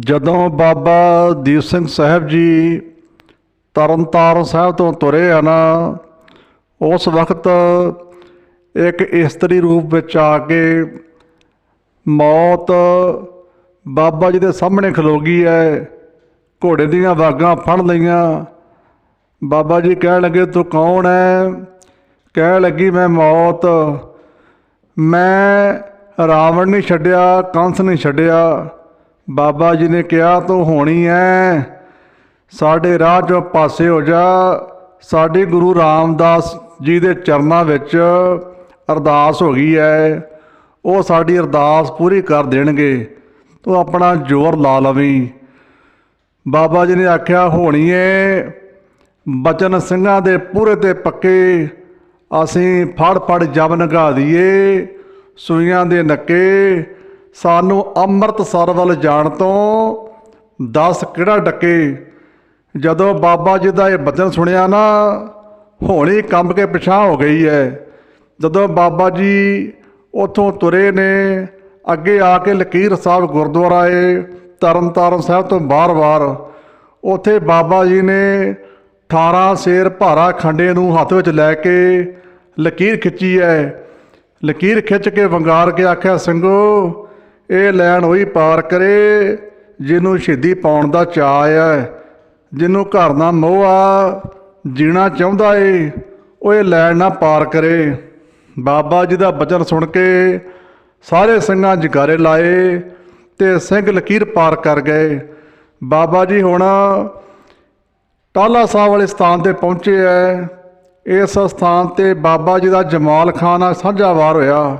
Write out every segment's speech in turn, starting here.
ਜਦੋਂ ਬਾਬਾ ਦੀਪ ਸਿੰਘ ਸਾਹਿਬ ਜੀ ਤਰਨਤਾਰਨ ਸਾਹਿਬ ਤੋਂ ਤੁਰੇ ਆ ਨਾ, ਉਸ ਵਕਤ ਇੱਕ ਇਸਤਰੀ ਰੂਪ ਵਿੱਚ ਆ ਕੇ ਮੌਤ ਬਾਬਾ ਜੀ ਦੇ ਸਾਹਮਣੇ ਖਲੋ ਗਈ ਹੈ ਘੋੜੇ ਦੀਆਂ ਵਾਗਾਂ ਫੜ ਲਈਆਂ। ਬਾਬਾ ਜੀ ਕਹਿਣ ਲੱਗੇ, ਤੂੰ ਕੌਣ ਹੈ ਕਹਿਣ ਲੱਗੀ, ਮੈਂ ਮੌਤ। ਮੈਂ ਰਾਵਣ ਨਹੀਂ ਛੱਡਿਆ, ਕੰਸ ਨਹੀਂ ਛੱਡਿਆ। ਬਾਬਾ ਜੀ ਨੇ ਕਿਹਾ, ਤੂੰ ਹੋਣੀ ਐ। ਸਾਡੇ ਰਾਹ ਚੋਂ ਪਾਸੇ ਹੋ ਜਾ। ਸਾਡੇ ਗੁਰੂ ਰਾਮਦਾਸ ਜੀ ਦੇ ਚਰਨਾਂ ਵਿੱਚ ਅਰਦਾਸ ਹੋ ਗਈ ਐ। ਉਹ ਸਾਡੀ ਅਰਦਾਸ ਪੂਰੀ ਕਰ ਦੇਣਗੇ। ਤੂੰ ਆਪਣਾ ਜ਼ੋਰ ਲਾ ਲਵੀਂ। ਬਾਬਾ ਜੀ ਨੇ ਆਖਿਆ, ਹੋਣੀ ਏ ਬਚਨ ਸਿੰਘਾਂ ਦੇ ਪੂਰੇ ਤੇ ਪੱਕੇ। ਅਸੀਂ ਫੜ ਫੜ ਜਬ ਨਗਾ ਦਈਏ ਸੂਈਆਂ ਦੇ ਨੱਕੇ। ਸਾਨੂੰ ਅੰਮ੍ਰਿਤਸਰ ਵੱਲ ਜਾਣ ਤੋਂ ਦਸ ਕਿਹੜਾ ਡੱਕੇ? ਜਦੋਂ ਬਾਬਾ ਜੀ ਦਾ ਇਹ ਬਚਨ ਸੁਣਿਆ ਨਾ ਹੋਣੀ ਕੰਬ ਕੇ ਪਿਛਾਂ ਹੋ ਗਈ ਹੈ। ਜਦੋਂ ਬਾਬਾ ਜੀ ਉੱਥੋਂ ਤੁਰੇ ਨੇ, ਅੱਗੇ ਆ ਕੇ ਲਕੀਰ ਸਾਹਿਬ ਗੁਰਦੁਆਰਾ ਏ, ਤਰਨਤਾਰਨ ਸਾਹਿਬ ਤੋਂ ਬਾਹਰ-ਬਾਹਰ, ਉੱਥੇ ਬਾਬਾ ਜੀ ਨੇ 18 ਸ਼ੇਰ ਭਾਰਾ ਖੰਡੇ ਨੂੰ ਹੱਥ ਵਿੱਚ ਲੈ ਕੇ ਲਕੀਰ ਖਿੱਚੀ ਹੈ। ਲਕੀਰ ਖਿੱਚ ਕੇ ਵੰਗਾਰ ਕੇ ਆਖਿਆ ਸਿੰਘੋ ਇਹ ਲੈਣ ਹੋਈ ਪਾਰ ਕਰੇ, ਜਿਹਨੂੰ ਸ਼ਹੀਦੀ ਪਾਉਣ ਦਾ ਚਾਅ ਹੈ, ਜਿਹਨੂੰ ਘਰ ਦਾ ਮੋਹ ਆ ਜੀਣਾ ਚਾਹੁੰਦਾ ਏ, ਉਹ ਇਹ ਲੈਣ ਨਾ ਪਾਰ ਕਰੇ। ਬਾਬਾ ਜੀ ਦਾ ਬਚਨ ਸੁਣ ਕੇ ਸਾਰੇ ਸਿੰਘਾਂ ਜਗਾਰੇ ਲਾਏ ਤੇ ਸਿੰਘ ਲਕੀਰ ਪਾਰ ਕਰ ਗਏ। ਬਾਬਾ ਜੀ ਹੁਣ ਟਾਲਾ ਸਾਹਿਬ ਵਾਲੇ ਸਥਾਨ ਤੇ ਪਹੁੰਚੇ ਐ। ਇਸ ਸਥਾਨ ਤੇ ਬਾਬਾ ਜੀ ਦਾ ਜਮਾਲ ਖਾਨਾ ਸਾਂਝਾ ਵਾਰ ਹੋਇਆ।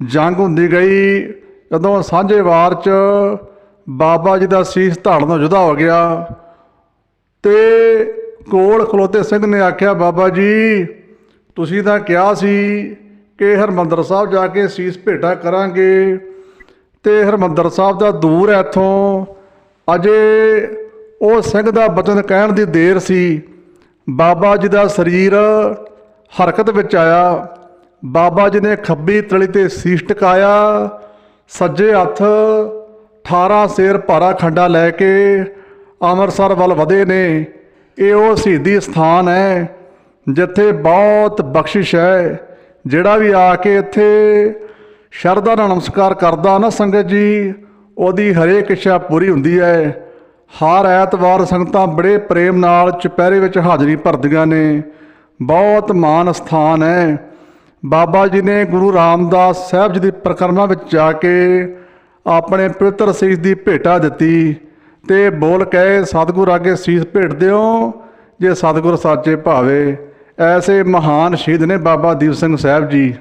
ਜੰਗ ਹੁੰਦੀ ਗਈ। ਜਦੋਂ ਸਾਂਝੇ ਵਾਰ ਚ ਬਾਬਾ ਜੀ ਦਾ ਸੀਸ ਧਾੜਨ ਤੋਂ ਜੁਦਾ ਹੋ ਗਿਆ ਤੇ ਕੋਲ ਖਲੋਤੇ ਸਿੰਘ ਨੇ ਆਖਿਆ, ਬਾਬਾ ਜੀ, ਤੁਸੀਂ ਤਾਂ ਕਿਹਾ ਸੀ ਕਿ ਹਰਮੰਦਰ ਸਾਹਿਬ ਜਾ ਕੇ ਸੀਸ ਭੇਟਾ ਕਰਾਂਗੇ ਤੇ ਹਰਮੰਦਰ ਸਾਹਿਬ ਦਾ ਦੂਰ ਹੈ ਇੱਥੋਂ। ਅਜੇ ਉਹ ਸਿੰਘ ਦਾ ਬਚਨ ਕਹਿਣ ਦੀ ਦੇਰ ਸੀ। ਬਾਬਾ ਜੀ ਦਾ ਸਰੀਰ ਹਰਕਤ ਵਿੱਚ ਆਇਆ। ਬਾਬਾ ਜੀ ਨੇ ਖੱਬੀ ਤਲੀ ਤੇ ਸੀਸ ਟਿਕਾਇਆ। ਸੱਜੇ ਹੱਥ 18 ਸੇਰ ਭਾਰਾ ਖੰਡਾ ਲੈ ਕੇ ਅੰਮ੍ਰਿਤਸਰ ਵੱਲ ਵਧੇ ਨੇ। ਇਹ ਉਹ ਸ਼ਹੀਦੀ ਸਥਾਨ ਹੈ ਜਿੱਥੇ ਬਹੁਤ ਬਖਸ਼ਿਸ਼ ਹੈ। ਜਿਹੜਾ ਵੀ ਆ ਕੇ ਇੱਥੇ ਸ਼ਰਧਾ ਨਾਲ ਨਮਸਕਾਰ ਕਰਦਾ ਨਾ ਸੰਗਤ ਜੀ, ਉਹਦੀ ਹਰੇਕ ਇੱਛਾ ਪੂਰੀ ਹੁੰਦੀ ਹੈ। ਹਰ ਐਤਵਾਰ ਸੰਗਤਾਂ ਬੜੇ ਪ੍ਰੇਮ ਨਾਲ ਚੁਪਹਿਰੇ ਵਿੱਚ ਹਾਜ਼ਰੀ ਭਰਦੀਆਂ ਨੇ। ਬਹੁਤ ਮਾਨ ਸਥਾਨ ਹੈ। ਬਾਬਾ ਜੀ ਨੇ ਗੁਰੂ ਰਾਮਦਾਸ ਸਾਹਿਬ ਜੀ ਦੀ ਪ੍ਰਕਰਮਾ ਵਿੱਚ ਜਾ ਕੇ ਆਪਣੇ ਪਵਿੱਤਰ ਸੀਸ ਦੀ ਭੇਟਾ ਦਿੱਤੀ ਤੇ ਬੋਲ ਕਹੇ, ਸਤਿਗੁਰ ਅੱਗੇ ਸੀਸ ਭੇਟ ਦਿਓ, ਜੇ ਸਤਿਗੁਰ ਸਾਚੇ ਭਾਵੇ। ਐਸੇ ਮਹਾਨ ਸ਼ਹੀਦ ਨੇ ਬਾਬਾ ਦੀਪ ਸਿੰਘ ਸਾਹਿਬ ਜੀ।